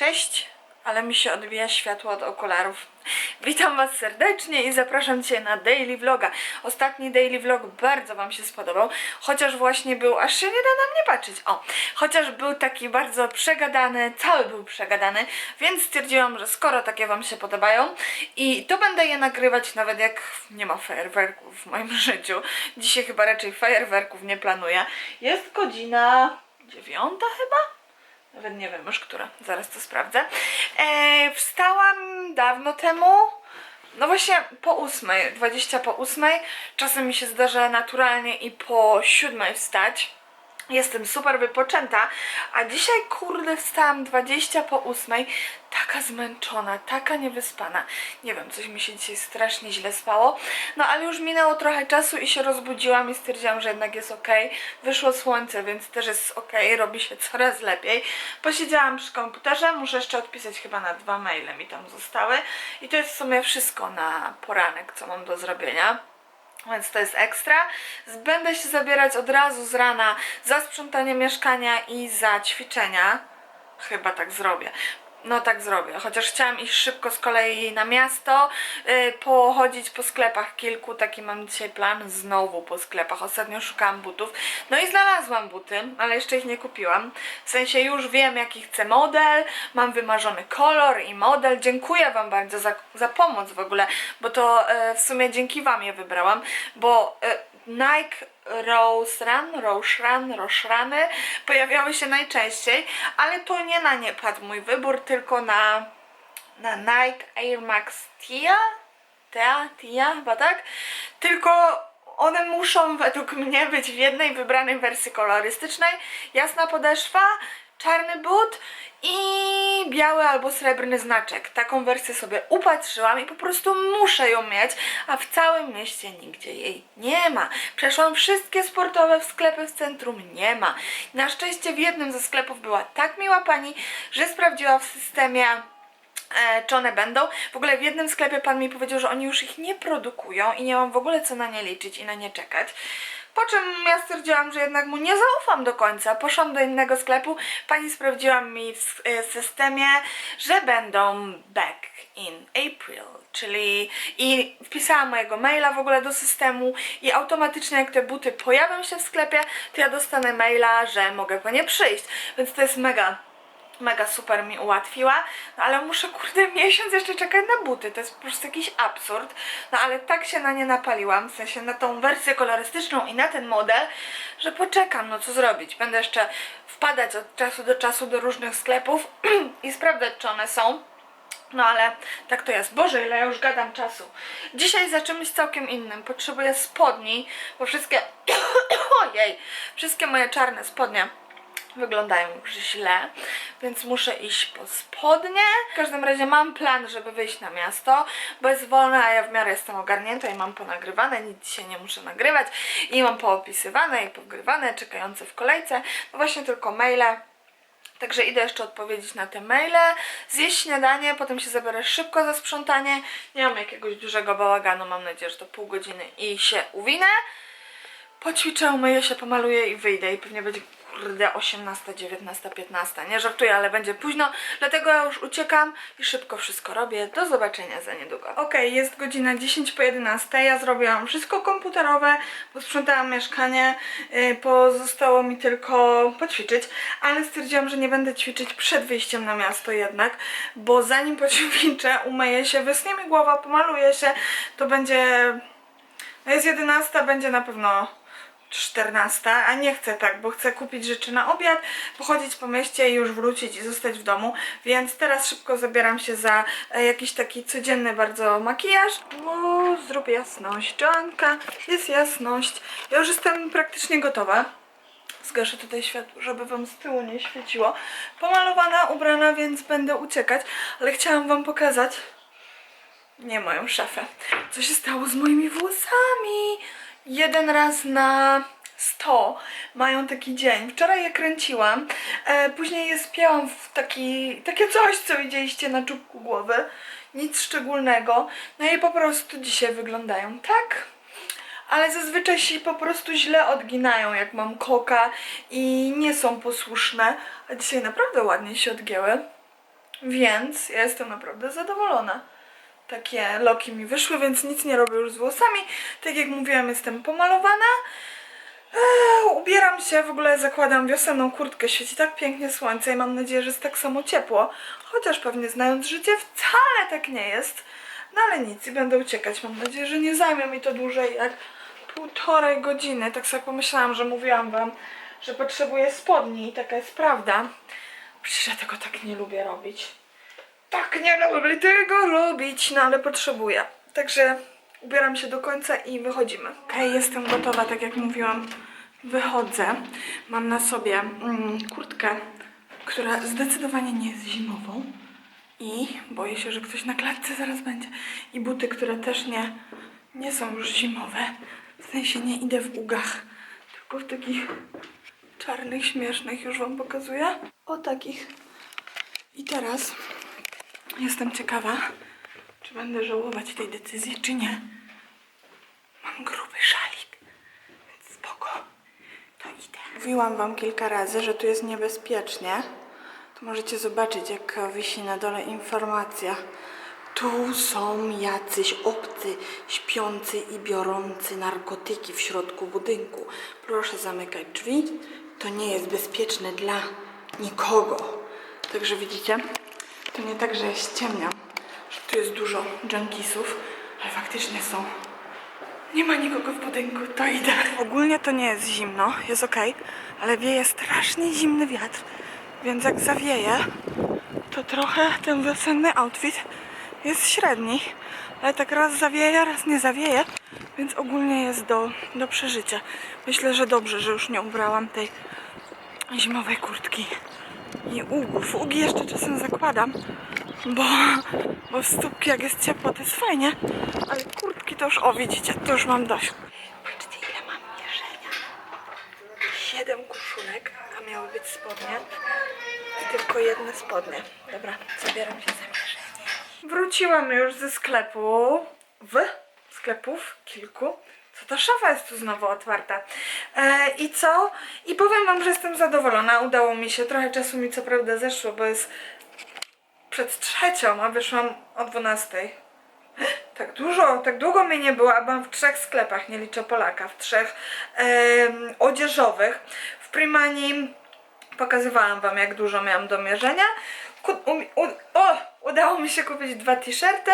Cześć, ale mi się odbija światło od okularów. Witam Was serdecznie i zapraszam Cię na daily vloga. Ostatni daily vlog bardzo Wam się spodobał, chociaż właśnie był, aż się nie da na mnie patrzeć, o, chociaż był taki bardzo przegadany, cały był przegadany, więc stwierdziłam, że skoro takie Wam się podobają i to będę je nagrywać nawet jak nie ma fajerwerków w moim życiu. Dzisiaj chyba raczej fajerwerków nie planuję. Jest godzina dziewiąta chyba? Nawet nie wiem już która, zaraz to sprawdzę. E, wstałam dawno temu, no właśnie po ósmej, 20 po ósmej. Czasem mi się zdarza naturalnie i po siódmej wstać. Jestem super wypoczęta, a dzisiaj kurde wstałam 20 po ósmej, taka zmęczona, taka niewyspana. Nie wiem, coś mi się dzisiaj strasznie źle spało, no ale już minęło trochę czasu i się rozbudziłam i stwierdziłam, że jednak jest ok. Wyszło słońce, więc też jest ok, robi się coraz lepiej. Posiedziałam przy komputerze, muszę jeszcze odpisać chyba na dwa maile mi tam zostały i to jest w sumie wszystko na poranek, co mam do zrobienia. Więc to jest ekstra. Będę się zabierać od razu z rana za sprzątanie mieszkania i za ćwiczenia. Chyba tak zrobię. No tak zrobię, chociaż chciałam iść szybko z kolei na miasto, yy, pochodzić po sklepach kilku, taki mam dzisiaj plan, znowu po sklepach. Ostatnio szukałam butów, no i znalazłam buty, ale jeszcze ich nie kupiłam. W sensie już wiem jaki chcę model, mam wymarzony kolor i model. Dziękuję Wam bardzo za, za pomoc w ogóle, bo to e, w sumie dzięki Wam je wybrałam, bo e, Nike Rose Run, Rose Run, Rose Runy pojawiały się najczęściej, ale to nie na nie padł mój wybór, tylko na, na Nike Air Max Tia, Tia, Tia, chyba tak? Tylko one muszą według mnie być w jednej wybranej wersji kolorystycznej, jasna podeszwa, czarny but i biały albo srebrny znaczek. Taką wersję sobie upatrzyłam i po prostu muszę ją mieć, a w całym mieście nigdzie jej nie ma. Przeszłam wszystkie sportowe sklepy w centrum, nie ma. Na szczęście w jednym ze sklepów była tak miła pani, że sprawdziła w systemie e, czy one będą. W ogóle w jednym sklepie pan mi powiedział, że oni już ich nie produkują i nie mam w ogóle co na nie liczyć i na nie czekać. Po czym ja stwierdziłam, że jednak mu nie zaufam do końca. Poszłam do innego sklepu, pani sprawdziła mi w e, systemie, że będą back in April, czyli i wpisałam mojego maila w ogóle do systemu i automatycznie jak te buty pojawią się w sklepie, to ja dostanę maila, że mogę po nie przyjść. Więc to jest mega mega super mi ułatwiła, no ale muszę kurde miesiąc jeszcze czekać na buty, to jest po prostu jakiś absurd, no ale tak się na nie napaliłam, w sensie na tą wersję kolorystyczną i na ten model, że poczekam, no co zrobić, będę jeszcze wpadać od czasu do czasu do różnych sklepów i sprawdzać czy one są, no ale tak to jest. Boże, ile ja już gadam czasu. Dzisiaj za czymś całkiem innym. Potrzebuję spodni, bo wszystkie... Ojej! Wszystkie moje czarne spodnie wyglądają już źle, więc muszę iść po spodnie. W każdym razie mam plan, żeby wyjść na miasto, bo jest wolne, a ja w miarę jestem ogarnięta i mam ponagrywane, nic dzisiaj nie muszę nagrywać i mam poopisywane i pogrywane, czekające w kolejce. No właśnie tylko maile. Także idę jeszcze odpowiedzieć na te maile, zjeść śniadanie, potem się zabiorę szybko za sprzątanie. Nie mam jakiegoś dużego bałaganu, mam nadzieję, że to pół godziny i się uwinę. Poćwiczę, umyję się, pomaluję i wyjdę i pewnie będzie kurde 18, 19, 15. Nie żartuję, ale będzie późno, dlatego ja już uciekam i szybko wszystko robię. Do zobaczenia za niedługo. Ok, jest godzina 10 po 11. Ja zrobiłam wszystko komputerowe, posprzątałam mieszkanie, yy, pozostało mi tylko poćwiczyć, ale stwierdziłam, że nie będę ćwiczyć przed wyjściem na miasto jednak, bo zanim poćwiczę, umyję się, wysnie mi głowa, pomaluję się, to będzie... No jest 11, będzie na pewno 14, a nie chcę tak, bo chcę kupić rzeczy na obiad, pochodzić po mieście i już wrócić i zostać w domu, więc teraz szybko zabieram się za e, jakiś taki codzienny bardzo makijaż. O, zrób jasność, Joanka, jest jasność. Ja już jestem praktycznie gotowa. Zgaszę tutaj światło, żeby wam z tyłu nie świeciło. Pomalowana, ubrana, więc będę uciekać, ale chciałam wam pokazać nie moją szafę. Co się stało z moimi włosami? Jeden raz na 100 mają taki dzień. Wczoraj je kręciłam, e, później je spięłam w taki, takie coś, co widzieliście na czubku głowy. Nic szczególnego. No i po prostu dzisiaj wyglądają tak. Ale zazwyczaj się po prostu źle odginają, jak mam koka i nie są posłuszne. A dzisiaj naprawdę ładnie się odgięły. Więc ja jestem naprawdę zadowolona. Takie loki mi wyszły, więc nic nie robię już z włosami. Tak jak mówiłam, jestem pomalowana. Eee, ubieram się, w ogóle zakładam wiosenną kurtkę, świeci tak pięknie słońce i mam nadzieję, że jest tak samo ciepło. Chociaż pewnie znając życie wcale tak nie jest. No ale nic i będę uciekać. Mam nadzieję, że nie zajmie mi to dłużej jak półtorej godziny. Tak sobie pomyślałam, że mówiłam wam, że potrzebuję spodni i taka jest prawda. Przecież ja tego tak nie lubię robić. Tak nie lubię tego robić, no ale potrzebuję. Także ubieram się do końca i wychodzimy. Okej, jestem gotowa, tak jak mówiłam. Wychodzę. Mam na sobie mm, kurtkę, która zdecydowanie nie jest zimową. I boję się, że ktoś na klatce zaraz będzie. I buty, które też nie, nie są już zimowe. W sensie nie idę w ugach, tylko w takich czarnych, śmiesznych już wam pokazuję. O takich. I teraz jestem ciekawa, czy będę żałować tej decyzji, czy nie. Mam gruby szalik, więc spoko. To idę. Mówiłam wam kilka razy, że tu jest niebezpiecznie. Tu możecie zobaczyć, jaka wisi na dole informacja. Tu są jacyś obcy, śpiący i biorący narkotyki w środku budynku. Proszę zamykać drzwi. To nie jest bezpieczne dla nikogo. Także widzicie, to nie tak, że ja ściemniam, że tu jest dużo junkiesów, ale faktycznie są. Nie ma nikogo w budynku, to idę. Ogólnie to nie jest zimno, jest ok, ale wieje strasznie zimny wiatr, więc jak zawieje, to trochę ten wiosenny outfit jest średni, ale tak raz zawieje, raz nie zawieje, więc ogólnie jest do, do przeżycia. Myślę, że dobrze, że już nie ubrałam tej zimowej kurtki i ugów. Ugi jeszcze czasem zakładam, bo, bo w stópki jak jest ciepło to jest fajnie, ale kurtki to już, o widzicie, to już mam dość. Patrzcie ile mam mierzenia. Siedem koszulek, a miały być spodnie i tylko jedne spodnie. Dobra, zabieram się za mierzenie. Wróciłam już ze sklepu, w sklepów kilku. Co ta szafa jest tu znowu otwarta. E, I co? I powiem wam, że jestem zadowolona. Udało mi się. Trochę czasu mi co prawda zeszło, bo jest przed trzecią, a wyszłam o 12. Tak dużo, tak długo mnie nie było, a byłam w trzech sklepach, nie liczę Polaka, w trzech em, odzieżowych. W Primani pokazywałam wam, jak dużo miałam do mierzenia. O, udało mi się kupić dwa t-shirty.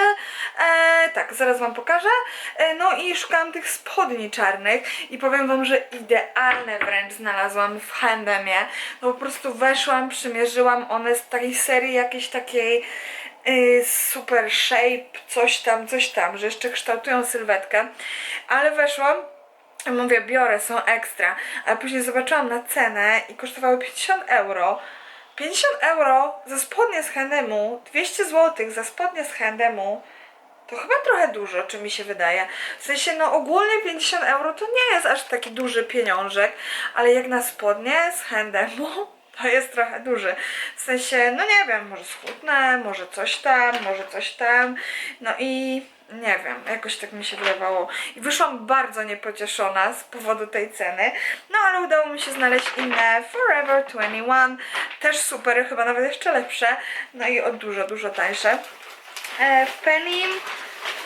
E, tak, zaraz wam pokażę. E, no i szukałam tych spodni czarnych i powiem wam, że idealne wręcz znalazłam w H&M-ie. No po prostu weszłam, przymierzyłam one z takiej serii jakiejś takiej y, super shape, coś tam, coś tam, że jeszcze kształtują sylwetkę. Ale weszłam mówię, biorę, są ekstra. Ale później zobaczyłam na cenę i kosztowały 50 euro. 50 euro za spodnie z H&M-u, 200 zł za spodnie z H&M-u, to chyba trochę dużo, czy mi się wydaje. W sensie, no ogólnie 50 euro to nie jest aż taki duży pieniążek, ale jak na spodnie z H&M-u, to jest trochę duży. W sensie, no nie wiem, może schudnę, może coś tam, może coś tam, no i nie wiem, jakoś tak mi się wydawało. I wyszłam bardzo niepocieszona z powodu tej ceny, no ale udało mi się znaleźć inne Forever 21, też super, chyba nawet jeszcze lepsze, no i o dużo, dużo tańsze. E, w Penny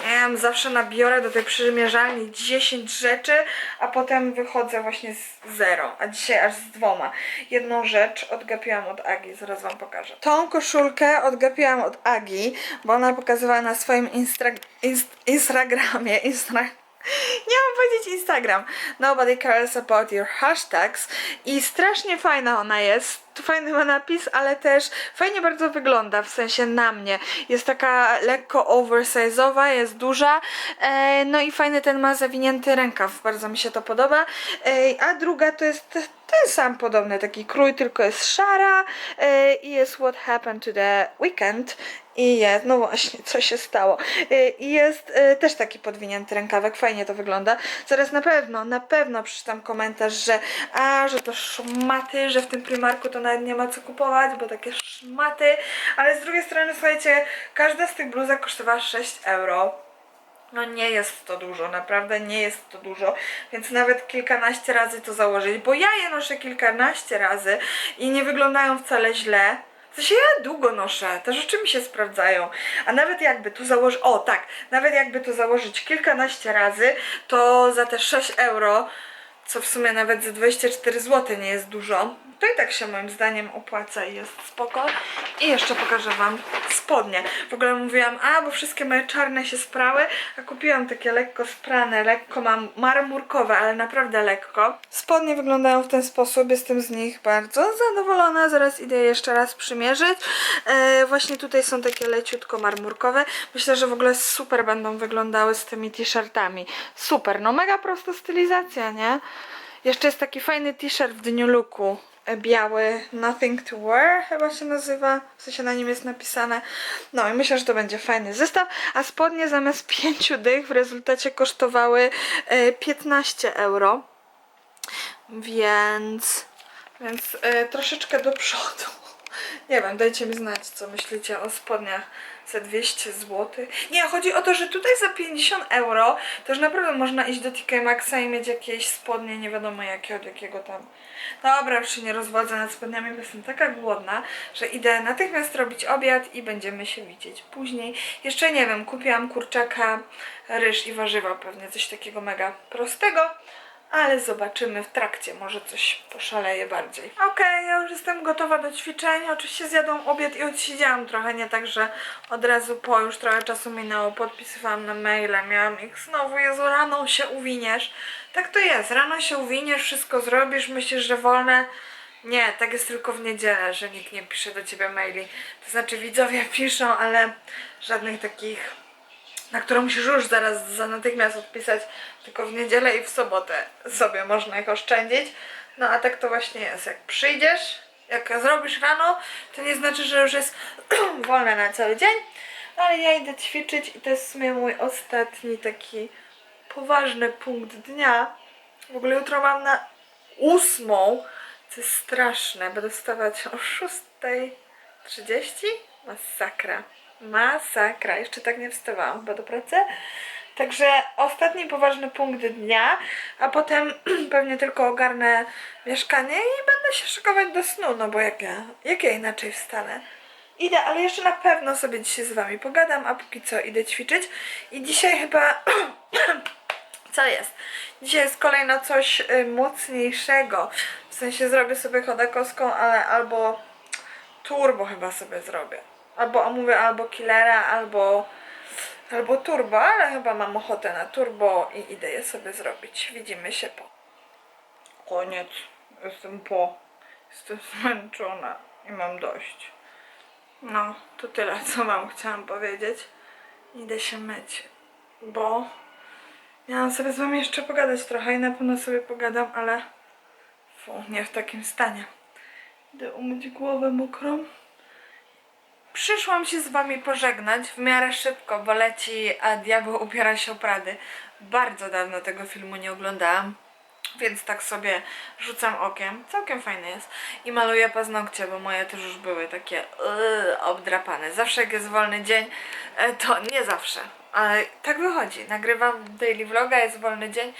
wiem, zawsze nabiorę do tej przymierzalni 10 rzeczy, a potem wychodzę właśnie z zero, a dzisiaj aż z dwoma. Jedną rzecz odgapiłam od Agi, zaraz wam pokażę. Tą koszulkę odgapiłam od Agi, bo ona pokazywała na swoim inst, Instagramie, instra, nie mam powiedzieć Instagram. Nobody cares about your hashtags. I strasznie fajna ona jest. Tu fajny ma napis, ale też fajnie bardzo wygląda, w sensie na mnie. Jest taka lekko oversize'owa, jest duża. E, no i fajny ten ma zawinięty rękaw. Bardzo mi się to podoba. E, a druga to jest ten sam podobny taki krój, tylko jest szara. E, I jest What Happened to the Weekend. I jest, no właśnie, co się stało. Y, I jest y, też taki podwinięty rękawek, fajnie to wygląda. Zaraz na pewno, na pewno przeczytam komentarz, że a, że to szmaty, że w tym Primarku to nawet nie ma co kupować, bo takie szmaty. Ale z drugiej strony, słuchajcie, każda z tych bluzek kosztowała 6 euro. No nie jest to dużo, naprawdę nie jest to dużo, więc nawet kilkanaście razy to założyć, bo ja je noszę kilkanaście razy i nie wyglądają wcale źle. W sensie ja długo noszę, te rzeczy mi się sprawdzają. A nawet jakby tu założyć, o tak, nawet jakby tu założyć kilkanaście razy, to za te 6 euro, co w sumie nawet za 24 zł nie jest dużo, to i tak się moim zdaniem opłaca i jest spoko. I jeszcze pokażę Wam spodnie. W ogóle mówiłam, a bo wszystkie moje czarne się sprały, a kupiłam takie lekko sprane, lekko mam marmurkowe, ale naprawdę lekko. Spodnie wyglądają w ten sposób, jestem z nich bardzo zadowolona. Zaraz idę je jeszcze raz przymierzyć. E, właśnie tutaj są takie leciutko marmurkowe. Myślę, że w ogóle super będą wyglądały z tymi t-shirtami. Super, no mega prosta stylizacja, nie? Jeszcze jest taki fajny t-shirt w dniu luku. e, Biały Nothing to Wear chyba się nazywa, w sensie na nim jest napisane. No i myślę, że to będzie fajny zestaw, a spodnie zamiast 5 dych w rezultacie kosztowały e, 15 euro. Więc, więc e, troszeczkę do przodu. Nie wiem, dajcie mi znać, co myślicie o spodniach za 200 zł. Nie, chodzi o to, że tutaj za 50 euro już naprawdę można iść do TK Maxa i mieć jakieś spodnie, nie wiadomo jakie, od jakiego tam. Dobra, już się nie rozwodzę nad spodniami, bo jestem taka głodna, że idę natychmiast robić obiad i będziemy się widzieć później. Jeszcze nie wiem, kupiłam kurczaka, ryż i warzywa, pewnie coś takiego mega prostego ale zobaczymy w trakcie, może coś poszaleje bardziej. Okej, ja już jestem gotowa do ćwiczeń. Oczywiście zjadłam obiad i odsiedziałam trochę, nie tak, że od razu po już trochę czasu minęło, podpisywałam na maile, miałam ich znowu, Jezu, rano się uwiniesz. Tak to jest, rano się uwiniesz, wszystko zrobisz, myślisz, że wolne. Nie, tak jest tylko w niedzielę, że nikt nie pisze do ciebie maili. To znaczy widzowie piszą, ale żadnych takich na którą musisz już zaraz za natychmiast odpisać, tylko w niedzielę i w sobotę sobie można ich oszczędzić. No a tak to właśnie jest. Jak przyjdziesz, jak zrobisz rano, to nie znaczy, że już jest wolne na cały dzień, ale ja idę ćwiczyć i to jest w sumie mój ostatni taki poważny punkt dnia. W ogóle jutro mam na ósmą, co jest straszne. Będę wstawać o 6.30? Masakra. Masakra. Jeszcze tak nie wstawałam chyba do pracy. Także ostatni poważny punkt dnia, a potem pewnie tylko ogarnę mieszkanie i będę się szykować do snu, no bo jak ja, jak ja inaczej wstanę. Idę, ale jeszcze na pewno sobie dzisiaj z wami pogadam, a póki co idę ćwiczyć. I dzisiaj chyba co jest? Dzisiaj jest kolejno coś y, mocniejszego. W sensie zrobię sobie chodakowską, ale albo turbo chyba sobie zrobię. Albo mówię albo killera, albo, albo turbo, ale chyba mam ochotę na turbo i idę je sobie zrobić. Widzimy się po. Koniec. Jestem po. Jestem zmęczona i mam dość. No, to tyle, co wam chciałam powiedzieć. Idę się myć, bo miałam sobie z wami jeszcze pogadać trochę i na pewno sobie pogadam, ale fu, nie w takim stanie. Idę umyć głowę mokrą. Przyszłam się z wami pożegnać w miarę szybko, bo leci A Diabeł upiera się o Prady. Bardzo dawno tego filmu nie oglądałam. Więc tak sobie rzucam okiem. Całkiem fajny jest. I maluję paznokcie, bo moje też już były takie yy, obdrapane. Zawsze jak jest wolny dzień, e, to nie zawsze. Ale tak wychodzi. Nagrywam daily vloga, jest wolny dzień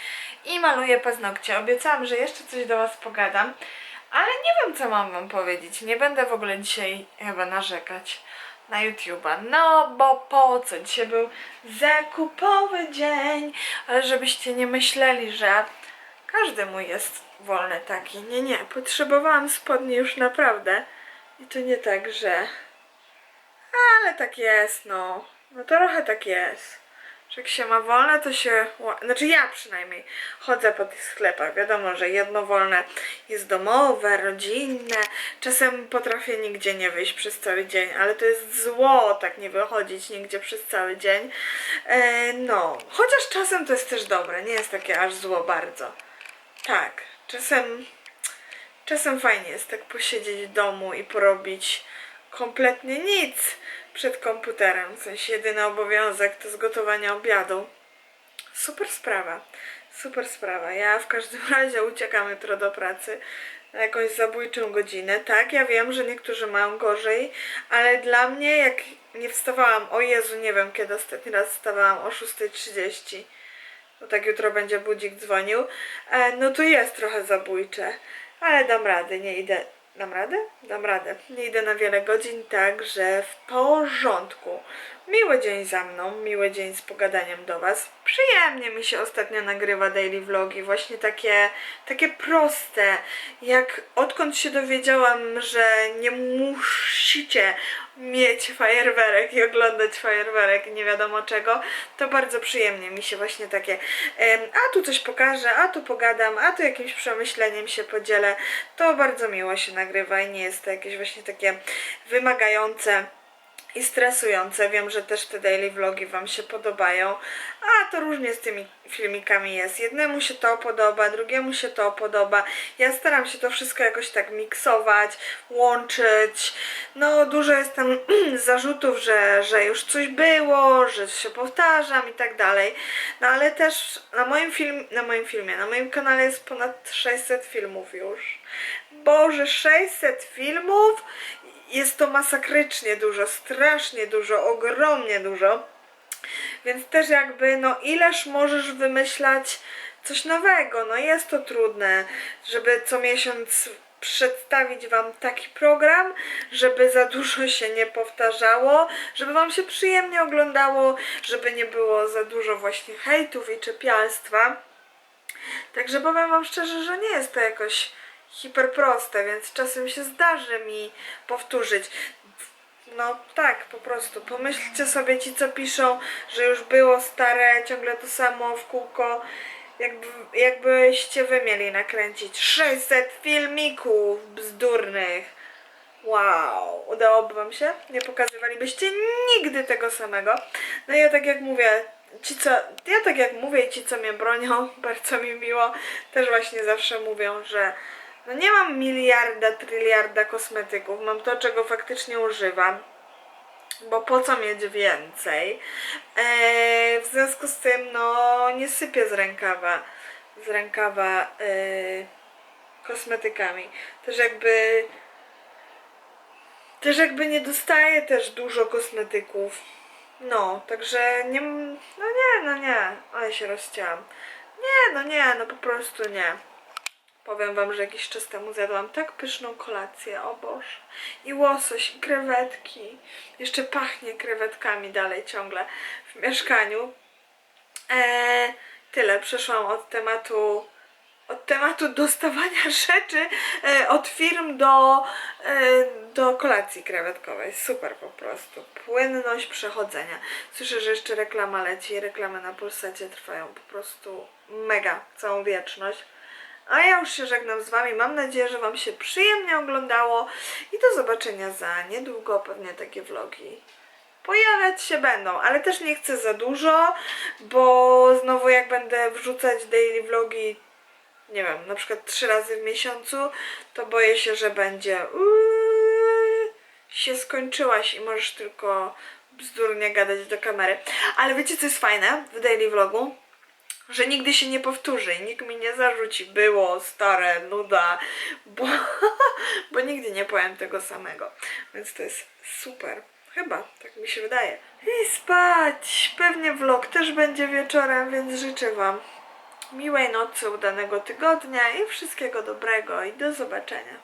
i maluję paznokcie. Obiecałam, że jeszcze coś do Was pogadam. Ale nie wiem, co mam wam powiedzieć. Nie będę w ogóle dzisiaj chyba narzekać na YouTube'a. No, bo po co? Dzisiaj był zakupowy dzień. Ale żebyście nie myśleli, że każdy mój jest wolny taki. Nie, nie. Potrzebowałam spodni już naprawdę. I to nie tak, że... Ale tak jest, no. No trochę tak jest. Jak się ma wolne, to się. Znaczy ja przynajmniej chodzę po tych sklepach. Wiadomo, że jedno wolne jest domowe, rodzinne. Czasem potrafię nigdzie nie wyjść przez cały dzień, ale to jest zło tak nie wychodzić nigdzie przez cały dzień. E, no, chociaż czasem to jest też dobre, nie jest takie aż zło bardzo. Tak, czasem. Czasem fajnie jest tak posiedzieć w domu i porobić kompletnie nic przed komputerem. W sensie jedyny obowiązek to zgotowanie obiadu. Super sprawa. Super sprawa. Ja w każdym razie uciekam jutro do pracy na jakąś zabójczą godzinę. Tak, ja wiem, że niektórzy mają gorzej, ale dla mnie, jak nie wstawałam, o Jezu, nie wiem kiedy ostatni raz wstawałam o 6.30, bo tak jutro będzie budzik dzwonił, e, no to jest trochę zabójcze, ale dam radę, nie idę Dam radę? Dam radę. Nie idę na wiele godzin, także w porządku. Miły dzień za mną, miły dzień z pogadaniem do Was. Przyjemnie mi się ostatnio nagrywa daily vlogi, właśnie takie, takie proste. Jak odkąd się dowiedziałam, że nie musicie mieć fajerwerek i oglądać fajerwerek nie wiadomo czego, to bardzo przyjemnie mi się właśnie takie a tu coś pokażę, a tu pogadam, a tu jakimś przemyśleniem się podzielę. To bardzo miło się nagrywa i nie jest to jakieś właśnie takie wymagające i stresujące. Wiem, że też te daily vlogi Wam się podobają, a to różnie z tymi filmikami jest. Jednemu się to podoba, drugiemu się to podoba. Ja staram się to wszystko jakoś tak miksować, łączyć. No, dużo jest tam zarzutów, że, że już coś było, że się powtarzam i tak dalej. No, ale też na moim, film, na moim filmie, na moim kanale jest ponad 600 filmów już. Boże, 600 filmów! Jest to masakrycznie dużo, strasznie dużo, ogromnie dużo. Więc też jakby, no ileż możesz wymyślać coś nowego? No jest to trudne, żeby co miesiąc przedstawić Wam taki program, żeby za dużo się nie powtarzało, żeby Wam się przyjemnie oglądało, żeby nie było za dużo właśnie hejtów i czepialstwa. Także powiem Wam szczerze, że nie jest to jakoś hiper proste, więc czasem się zdarzy mi powtórzyć. No tak, po prostu. Pomyślcie sobie ci, co piszą, że już było stare, ciągle to samo w kółko. Jakby, jakbyście wy mieli nakręcić 600 filmików bzdurnych. Wow, udałoby wam się? Nie pokazywalibyście nigdy tego samego. No ja tak jak mówię, ci co, ja tak jak mówię ci co mnie bronią, bardzo mi miło, też właśnie zawsze mówią, że no nie mam miliarda, tryliarda kosmetyków, mam to czego faktycznie używam bo po co mieć więcej? Eee, w związku z tym, no, nie sypię z rękawa, z rękawa eee, kosmetykami. Też jakby, też jakby nie dostaję też dużo kosmetyków. No, także nie, no nie, no nie, ale się rozcięłam. Nie, no nie, no po prostu nie. Powiem wam, że jakiś czas temu zjadłam tak pyszną kolację, o Boże. I łosoś, i krewetki. Jeszcze pachnie krewetkami dalej ciągle w mieszkaniu. Eee, tyle, przeszłam od tematu od tematu dostawania rzeczy e, od firm do, e, do kolacji krewetkowej. Super po prostu. Płynność przechodzenia. Słyszę, że jeszcze reklama leci. Reklamy na Pulsacie trwają po prostu mega, całą wieczność. A ja już się żegnam z Wami. Mam nadzieję, że Wam się przyjemnie oglądało i do zobaczenia za niedługo. Pewnie takie vlogi pojawiać się będą, ale też nie chcę za dużo, bo znowu jak będę wrzucać daily vlogi, nie wiem, na przykład trzy razy w miesiącu, to boję się, że będzie uuu, się skończyłaś i możesz tylko bzdurnie gadać do kamery. Ale wiecie co jest fajne w daily vlogu? Że nigdy się nie powtórzy i nikt mi nie zarzuci, było stare, nuda, bo, bo nigdy nie powiem tego samego. Więc to jest super. Chyba, tak mi się wydaje. I spać! Pewnie vlog też będzie wieczorem, więc życzę Wam miłej nocy, udanego tygodnia i wszystkiego dobrego i do zobaczenia.